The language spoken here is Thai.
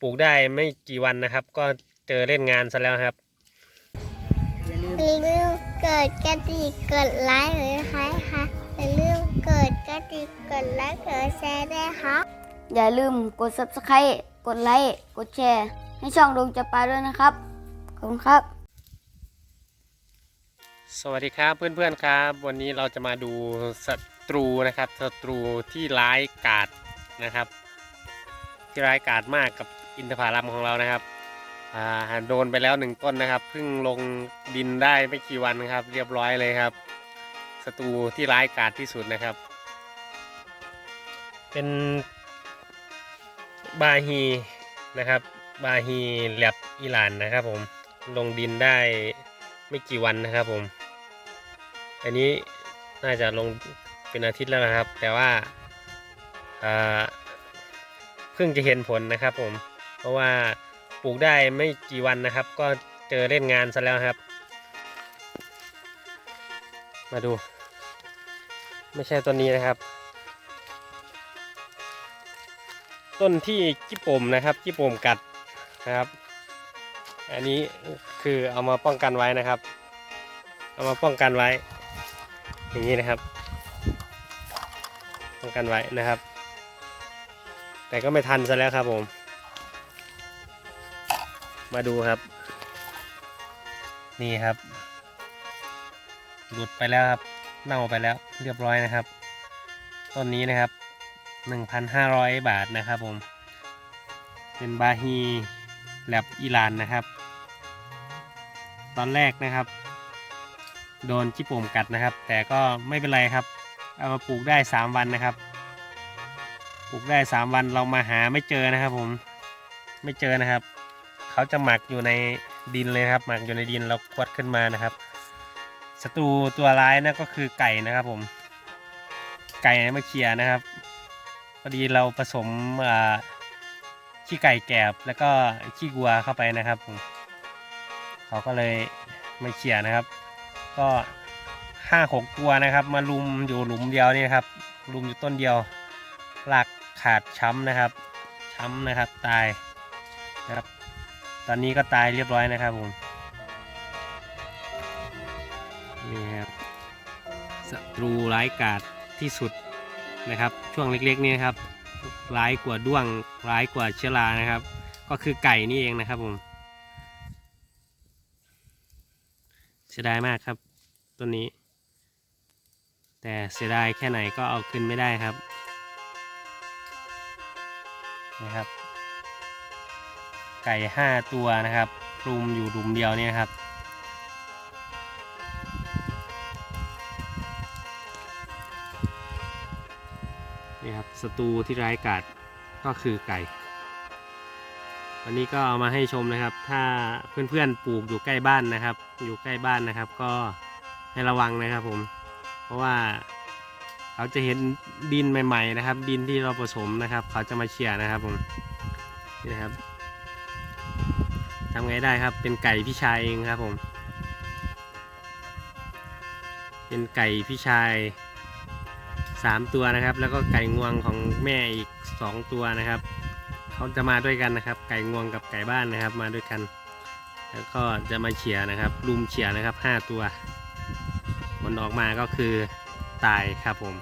ปลูกได้ไม่กี่วันนะครับ ก็เจอเล่นงานซะแล้วครับอย่าลืมอย่าลืมกดกระดิ่งกดไลค์หรือใครคะอย่าลืมกดกระดิ่งกดไลค์กดแชร์ด้วยค่ะอย่าลืมกด subscribe กดไลค์กดแชร์ ให้ช่องดวงจะปาด้วยนะครับขอบคุณครับ สวัสดีครับเพื่อนๆครับ วันนี้เราจะมาดูศัตรูนะครับศัตรูที่ร้ายกาจนะครับ ที่ร้ายกาจมากกับอินทผลัมของเรานะครับอ่าโดนไปแล้วหนึ่งต้นนะครับเพิ่งลงดินได้ไม่กี่วันครับ เรียบร้อยเลยครับศัตรูที่ร้ายกาจที่สุดนะครับ เป็นบาฮีนะครับ บาฮีแลบอิหร่านนะครับ ผมลงดินได้ไม่กี่วันนะครับ ผม อันนี้น่าจะลงเป็นอาทิตย์แล้วนะครับ แต่ว่าอ่า พิ่งจะเห็นผลนะครับผม เพราะว่าปลูกได้ไม่กี่วันนะครับ ก็เจอเล่นงานซะแล้วครับ มาดู ไม่ใช่ต้นนี้นะครับ ต้นที่จิปมนะครับจิปมกัดนะครับ อันนี้คือเอามาป้องกันไว้นะครับ เอามาป้องกันไว้ อย่างนี้นะครับ ป้องกันไว้นะครับ แต่ก็ไม่ทันซะแล้วครับผม มาดูครับ นี่ครับ หลุดไปแล้วครับ เน่าไปแล้วเรียบร้อยนะครับ ต้นนี้นะครับ 1,500 บาทนะครับผม เป็นบาฮีแลบอิหร่านนะครับ ตอนแรกนะครับ โดนจิปโปมกัดนะครับ แต่ก็ไม่เป็นไรครับ เอามาปลูกได้ 3 วันนะครับ ปลูกได้3วันเรามาหาไม่เจอนะครับ ผมไม่เจอนะครับเขาจะหมักอยู่ในดินเลยครับ หมักอยู่ในดินเราควัดขึ้นมานะครับศัตรูตัวร้ายนั่นก็คือไก่นะครับ ผม ไก่มาเคียนะครับพอดีเราผสมขี้ไก่แกบแล้วก็ขี้วัวเข้าไปนะครับผมเขาก็เลยม่เคียนะครับ ก็ห้าหกตัวนะครับ มาลุมอยู่หลุมเดียวนี่นครับลุมอยู่ต้นเดียวหลัก ขาดช้ำนะครับ ช้ำนะครับตายนะครับ ตอนนี้ก็ตายเรียบร้อยนะครับผมนี่ครับศัตรูร้ายกาจที่สุดนะครับ ช่วงเล็กๆนี่นครับร้ายกว่าด้วงร้ายกว่าเชื้อรานะครับ ก็คือไก่นี่เองนะครับผมเสียดายมากครับต้นนี้ แต่เสียดายแค่ไหนก็เอาขึ้นไม่ได้ครับ นะครับ ไก่ห้าตัวนะครับรุมอยู่รุมเดียวนี่ยครับ นี่ครับศัตรูที่ร้ายกาจก็คือไก่ วันนี้ก็เอามาให้ชมนะครับ ถ้าเพื่อนๆปลูกอยู่ใกล้บ้านนะครับ อยู่ใกล้บ้านนะครับ ก็ให้ระวังนะครับผม เพราะว่า เขาจะเห็นดินใหม่ๆนะครับ ดินที่เราผสมนะครับ เขาจะมาเขี่ยนะครับผมนี่นะครับทำไงได้ครับ เป็นไก่พี่ชายเองครับผม เป็นไก่พี่ชายสามตัวนะครับ แล้วก็ไก่งวงของแม่อีกสองตัวนะครับเขาจะมาด้วยกันนะครับ ไก่งวงกับไก่บ้านนะครับ มาด้วยกัน แล้วก็จะมาเฉียนะครับรุมเฉียนะครับห้าตัวผลออกมาก็คือตายครับผม